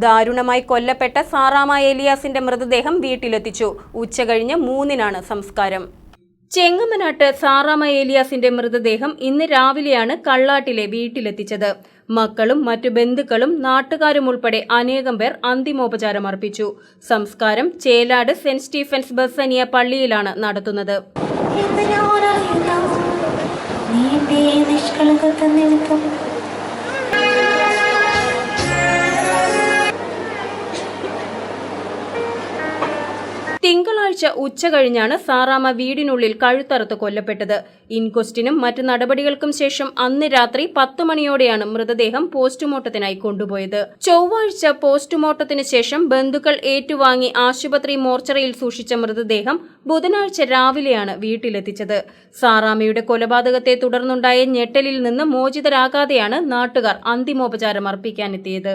ദാരുണമായി കൊല്ലപ്പെട്ട സാറാമ ഏലിയാസിന്റെ മൃതദേഹം വീട്ടിലെത്തിച്ചു. ഉച്ചകഴിഞ്ഞ് മൂന്നിനാണ് സംസ്കാരം. ചെങ്ങമനാട്ട് സാറാമ ഏലിയാസിന്റെ മൃതദേഹം ഇന്ന് രാവിലെയാണ് കള്ളാട്ടിലെ വീട്ടിലെത്തിച്ചത്. മക്കളും മറ്റു ബന്ധുക്കളും നാട്ടുകാരും ഉൾപ്പെടെ അനേകം പേർ അന്തിമോപചാരം അർപ്പിച്ചു. സംസ്കാരം ചേലാട് സെന്റ് സ്റ്റീഫൻസ് ബസനിയ പള്ളിയിലാണ് നടത്തുന്നത്. നിമിത്തം തിങ്കളാഴ്ച ഉച്ചകഴിഞ്ഞാണ് സാറാമ വീടിനുള്ളിൽ കഴുത്തറുത്ത് കൊല്ലപ്പെട്ടത്. ഇൻക്വസ്റ്റിനും മറ്റ് നടപടികൾക്കും ശേഷം അന്ന് രാത്രി പത്ത് മണിയോടെയാണ് മൃതദേഹം പോസ്റ്റ്മോർട്ടത്തിനായി കൊണ്ടുപോയത്. ചൊവ്വാഴ്ച പോസ്റ്റ്മോർട്ടത്തിന് ശേഷം ബന്ധുക്കൾ ഏറ്റുവാങ്ങി ആശുപത്രി മോർച്ചറിയിൽ സൂക്ഷിച്ച മൃതദേഹം ബുധനാഴ്ച രാവിലെയാണ് വീട്ടിലെത്തിച്ചത്. സാറാമയുടെ കൊലപാതകത്തെ തുടർന്നുണ്ടായ ഞെട്ടലിൽ നിന്ന് മോചിതരാകാതെയാണ് നാട്ടുകാർ അന്തിമോപചാരം അർപ്പിക്കാനെത്തിയത്.